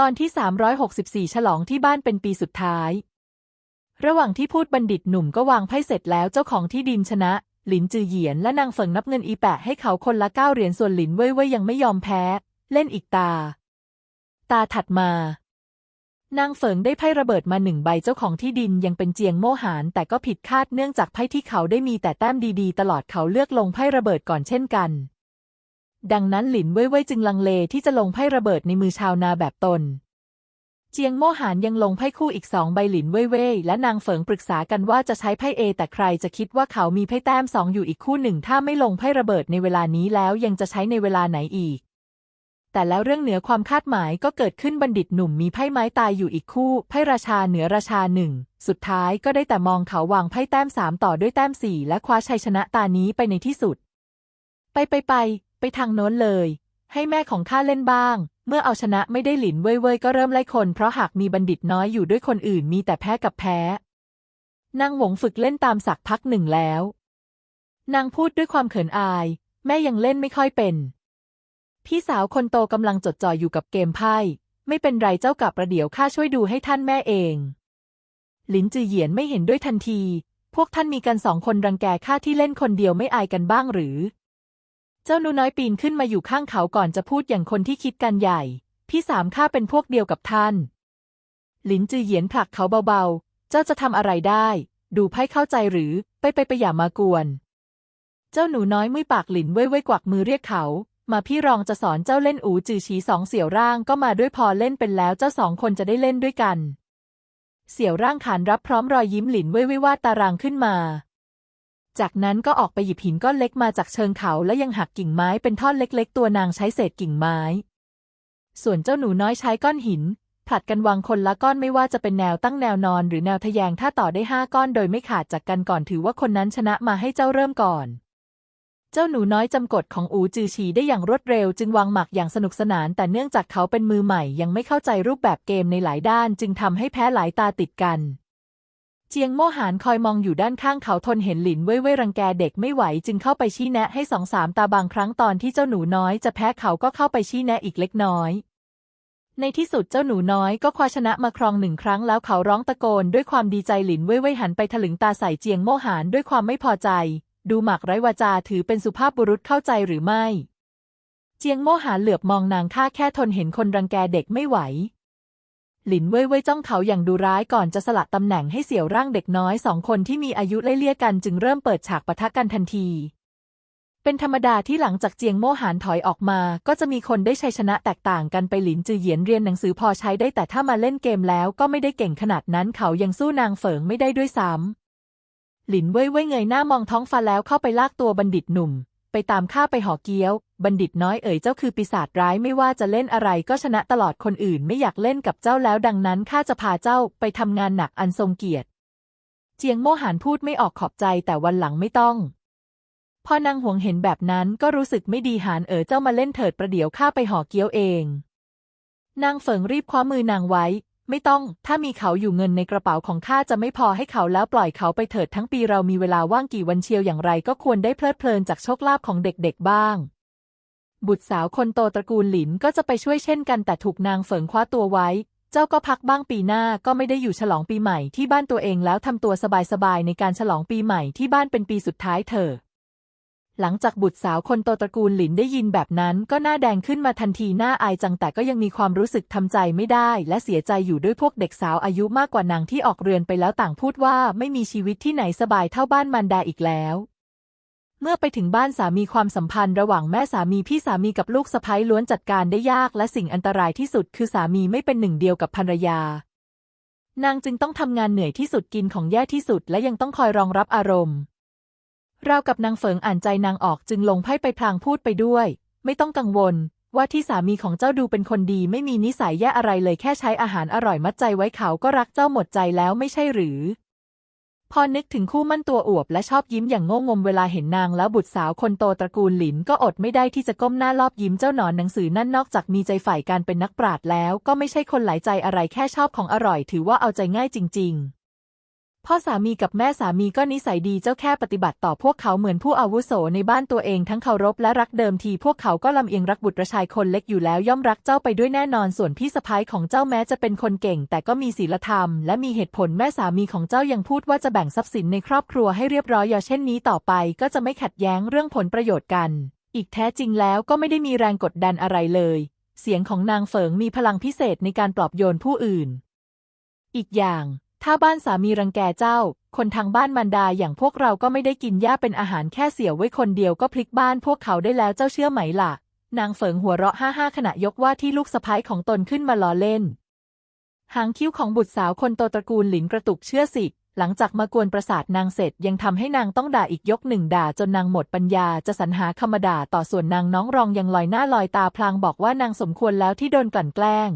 ตอนที่ 364 ฉลองที่บ้านเป็นปีสุดท้าย ระหว่างที่พูดบัณฑิตหนุ่มก็วางไพ่เสร็จแล้วเจ้าของที่ดินชนะ หลินจือเหยียนและนางเฟิงนับเงินอีแปะให้เขาคนละเก้าเหรียญส่วนหลินเว่ยเว่ยยังไม่ยอมแพ้ เล่นอีกตา ตาถัดมา นางเฟิงได้ไพ่ระเบิดมาหนึ่งใบเจ้าของที่ดินยังเป็นเจียงโมหานแต่ก็ผิดคาดเนื่องจากไพ่ที่เขาได้มีแต่แต้มดีๆ ตลอดเขาเลือกลงไพ่ระเบิดก่อนเช่นกัน ดังนั้นหลินเว่ยเว่ยจึงลังเลที่จะลงไพ่ระเบิดในมือชาวนาแบบตน เจียงโมหานยังลงไพ่คู่อีกสองใบหลินเว่ยเว่ยและนางเฟิงปรึกษากันว่าจะใช้ไพ่เอแต่ใครจะคิดว่าเขามีไพ่แต้มสองอยู่อีกคู่หนึ่ง ถ้าไม่ลงไพ่ระเบิดในเวลานี้แล้วยังจะใช้ในเวลาไหนอีก แต่แล้วเรื่องเหนือความคาดหมายก็เกิดขึ้นบัณฑิตหนุ่มมีไพ่ไม้ตายอยู่อีกคู่ไพ่ราชาเหนือราชาหนึ่งสุดท้ายก็ได้แต่มองเขาวางไพ่แต้มสามต่อด้วยแต้มสี่และคว้าชัยชนะตานี้ไปในที่สุดไปไปไป ไปทางโน้นเลย ให้แม่ของข้าเล่นบ้าง เมื่อเอาชนะไม่ได้หลินเว่ยเว่ยก็เริ่มไล่คน เพราะหากมีบัณฑิตน้อยอยู่ด้วยคนอื่นมีแต่แพ้กับแพ้นางหวงฝึกเล่นตามสักพักหนึ่งแล้ว นางพูดด้วยความเขินอาย แม่ยังเล่นไม่ค่อยเป็น พี่สาวคนโตกำลังจดจ่ออยู่กับเกมไพ่ไม่เป็นไรเจ้ากับประเดี๋ยวข้าช่วยดูให้ท่านแม่เอง หลินจือเหยียนไม่เห็นด้วยทันที พวกท่านมีกันสองคนรังแกข้าที่เล่นคนเดียวไม่อายกันบ้างหรือ เจ้าหนูน้อยปีนขึ้นมาอยู่ข้างเขาก่อนจะพูดอย่างคนที่คิดกันใหญ่ พี่สามข้าเป็นพวกเดียวกับท่าน หลินจือเหยียนผลักเขาเบาๆ เจ้าจะทำอะไรได้ ดูไพ่เข้าใจหรือ ไปไปไปอย่ามากวน เจ้าหนูน้อยมุ้ยปากหลินเว้ยเว้ยกวักมือเรียกเขา มาพี่รองจะสอนเจ้าเล่นอูจือฉีสองเสี่ยวร่างก็มาด้วยพอเล่นเป็นแล้วเจ้าสองคนจะได้เล่นด้วยกัน เสี่ยวร่างขานรับพร้อมรอยยิ้มหลินเว่ยเว่ยวาดตารางขึ้นมา จากนั้นก็ออกไปหยิบหินก้อนเล็กมาจากเชิงเขาและยังหักกิ่งไม้เป็นท่อนเล็กๆ ตัวนางใช้เศษกิ่งไม้ ส่วนเจ้าหนูน้อยใช้ก้อนหินผลัดกันวางคนละก้อนไม่ว่าจะเป็นแนวตั้งแนวนอนหรือแนวทะแยงถ้าต่อได้ห้าก้อนโดยไม่ขาดจากกันก่อนถือว่าคนนั้นชนะมาให้เจ้าเริ่มก่อน เจ้าหนูน้อยจำกฎของอูจือฉีได้อย่างรวดเร็ว จึงวางหมักอย่างสนุกสนาน แต่เนื่องจากเขาเป็นมือใหม่ยังไม่เข้าใจรูปแบบเกมในหลายด้าน จึงทำให้แพ้หลายตาติดกัน เจียงโมหานคอยมองอยู่ด้านข้างเขาทนเห็นหลินเว่ยเว่ยรังแกเด็กไม่ไหวจึงเข้าไปชี้แนะให้สองสามตาบางครั้งตอนที่เจ้าหนูน้อยจะแพ้เขาก็เข้าไปชี้แนะอีกเล็กน้อย ในที่สุดเจ้าหนูน้อยก็คว้าชนะมาครองหนึ่งครั้งแล้วเขาร้องตะโกนด้วยความดีใจหลินเว่ยเว่ยหันไปถลึงตาใส่เจียงโมหานด้วยความไม่พอใจ ดูหมักไร้วาจาถือเป็นสุภาพบุรุษเข้าใจหรือไม่ เจียงโมหานเหลือบมองนางข้าแค่ทนเห็นคนรังแกเด็กไม่ไหว หลินเว่ยเว่ยจ้องเขาอย่างดูร้ายก่อนจะสละตำแหน่งให้เสี่ยวร่างเด็กน้อยสองคนที่มีอายุไล่เลี่ยกันจึงเริ่มเปิดฉากปะทะกันทันที เป็นธรรมดาที่หลังจากเจียงโม่หานถอยออกมา ก็จะมีคนได้ชัยชนะแตกต่างกันไปหลินจือเหยียนเรียนหนังสือพอใช้ได้แต่ถ้ามาเล่นเกมแล้วก็ไม่ได้เก่งขนาดนั้นเขายังสู้นางเฟิงไม่ได้ด้วยซ้ำหลินเว่ยเว่ยเงยหน้ามองท้องฟ้าแล้วเข้าไปลากตัวบัณฑิตหนุ่ม ไปตามข้าไปหอเกี้ยว บัณฑิตน้อยเอ๋ยเจ้าคือปีศาจร้ายไม่ว่าจะเล่นอะไรก็ชนะตลอดคนอื่นไม่อยากเล่นกับเจ้าแล้วดังนั้นข้าจะพาเจ้าไปทำงานหนักอันทรงเกียรติ เจียงโมหานพูดไม่ออกขอบใจแต่วันหลังไม่ต้อง พอนางหวงเห็นแบบนั้นก็รู้สึกไม่ดีหานเอ๋อเจ้ามาเล่นเถิดประเดี๋ยวข้าไปหอเกี้ยวเอง นางเฟิงรีบคว้ามือนางไว้ ไม่ต้อง ถ้ามีเขาอยู่เงินในกระเป๋าของข้าจะไม่พอให้เขาแล้วปล่อยเขาไปเถิดทั้งปีเรามีเวลาว่างกี่วันเชียวอย่างไร ก็ควรได้เพลิดเพลินจากโชคลาภของเด็กๆบ้าง บุตรสาวคนโตตระกูลหลินก็จะไปช่วยเช่นกันแต่ถูกนางเฟิงคว้าตัวไว้ เจ้าก็พักบ้างปีหน้าก็ไม่ได้อยู่ฉลองปีใหม่ที่บ้านตัวเองแล้วทำตัวสบายๆในการฉลองปีใหม่ที่บ้านเป็นปีสุดท้ายเถอะ หลังจากบุตรสาวคนโตตระกูลหลินได้ยินแบบนั้น ก็หน้าแดงขึ้นมาทันทีหน้าอายจังแต่ก็ยังมีความรู้สึกทำใจไม่ได้ และเสียใจอยู่ด้วยพวกเด็กสาวอายุมากกว่านางที่ออกเรือนไปแล้วต่างพูดว่าไม่มีชีวิตที่ไหนสบายเท่าบ้านมารดาอีกแล้วเมื่อไปถึงบ้านสามีความสัมพันธ์ระหว่างแม่สามีพี่สามีกับลูกสะใภ้ล้วนจัดการได้ยากและสิ่งอันตรายที่สุดคือสามีไม่เป็นหนึ่งเดียวกับภรรยา นางจึงต้องทำงานเหนื่อยที่สุดกินของแย่ที่สุดและยังต้องคอยรองรับอารมณ์ ราวกับนางเฟิงอ่านใจนางออกจึงลงไพ่ไปพลางพูดไปด้วย ไม่ต้องกังวล ว่าที่สามีของเจ้าดูเป็นคนดีไม่มีนิสัยแย่อะไรเลยแค่ใช้อาหารอร่อยมัดใจไว้เขาก็รักเจ้าหมดใจแล้วไม่ใช่หรือ พอนึกถึงคู่มั่นตัวอวบและชอบยิ้มอย่างโง่งมเวลาเห็นนางแล้วบุตรสาวคนโตตระกูลหลินก็อดไม่ได้ที่จะก้มหน้ารอบยิ้มเจ้าหนอนหนังสือนั่นนอกจากมีใจใฝ่การเป็นนักปราชญ์แล้ว ก็ไม่ใช่คนหลายใจอะไรแค่ชอบของอร่อย ถือว่าเอาใจง่ายจริง ๆ พ่อสามีกับแม่สามีก็นิสัยดีเจ้าแค่ปฏิบัติต่อพวกเขาเหมือนผู้อาวุโสในบ้านตัวเองทั้งเคารพและรักเดิมทีพวกเขาก็ลำเอียงรักบุตรชายคนเล็กอยู่แล้วย่อมรักเจ้าไปด้วยแน่นอนส่วนพี่สะพ้ายของเจ้าแม้จะเป็นคนเก่ง แต่ก็มีศีลธรรม และมีเหตุผลแม่สามีของเจ้ายังพูดว่าจะแบ่งทรัพย์สินในครอบครัวให้เรียบร้อยอย่าเช่นนี้ต่อไป ก็จะไม่ขัดแย้งเรื่องผลประโยชน์กัน อีกแท้จริงแล้วก็ไม่ได้มีแรงกดดันอะไรเลย เสียงของนางเฟิงมีพลังพิเศษในการปลอบโยนผู้อื่น อีกอย่าง ถ้าบ้านสามีรังแกเจ้า คนทางบ้านมันดาอย่างพวกเราก็ไม่ได้กินหญ้าเป็นอาหารแค่เสียวไว้คนเดียวก็พลิกบ้านพวกเขาได้แล้วเจ้าเชื่อไหมล่ะ นางเฟิงหัวเราะห้าห้าขณะยกว่าที่ลูกสะพ้ายของตนขึ้นมาล้อเล่น หางคิ้วของบุตรสาวคนโตตระกูลหลินกระตุกเชื่อสิ หลังจากมากวนประสาทนางเสร็จยังทำให้นางต้องด่าอีกยกหนึ่งด่าจนนางหมดปัญญาจะสรรหาคำด่าต่อส่วนนางน้องรองยังลอยหน้าลอยตาพลางบอกว่านางสมควรแล้วที่โดนกลั่นแกล้ง